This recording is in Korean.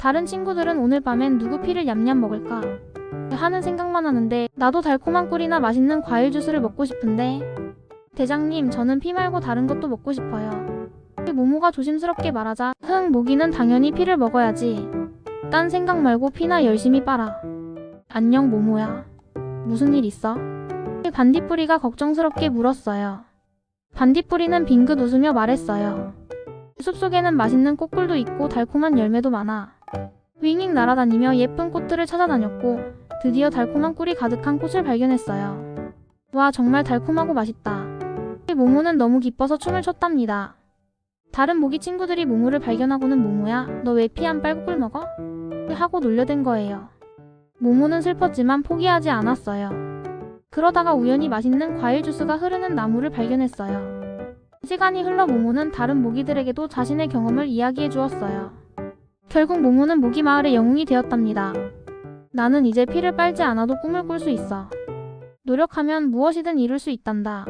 다른 친구들은 오늘 밤엔 누구 피를 냠냠 먹을까? 하는 생각만 하는데 나도 달콤한 꿀이나 맛있는 과일 주스를 먹고 싶은데 대장님 저는 피 말고 다른 것도 먹고 싶어요. 모모가 조심스럽게 말하자 흥 모기는 당연히 피를 먹어야지. 딴 생각 말고 피나 열심히 빨아. 안녕 모모야. 무슨 일 있어? 반딧불이가 걱정스럽게 물었어요. 반딧불이는 빙긋 웃으며 말했어요. 숲속에는 맛있는 꽃꿀도 있고 달콤한 열매도 많아. 윙윙 날아다니며 예쁜 꽃들을 찾아다녔고 드디어 달콤한 꿀이 가득한 꽃을 발견했어요. 와 정말 달콤하고 맛있다. 모모는 너무 기뻐서 춤을 췄답니다. 다른 모기 친구들이 모모를 발견하고는 모모야 너 왜 피 안 빨고 꿀 먹어? 하고 놀려댄 거예요. 모모는 슬펐지만 포기하지 않았어요. 그러다가 우연히 맛있는 과일 주스가 흐르는 나무를 발견했어요. 시간이 흘러 모모는 다른 모기들에게도 자신의 경험을 이야기해 주었어요. 결국 모모는 모기 마을의 영웅이 되었답니다. 나는 이제 피를 빨지 않아도 꿈을 꿀 수 있어. 노력하면 무엇이든 이룰 수 있단다.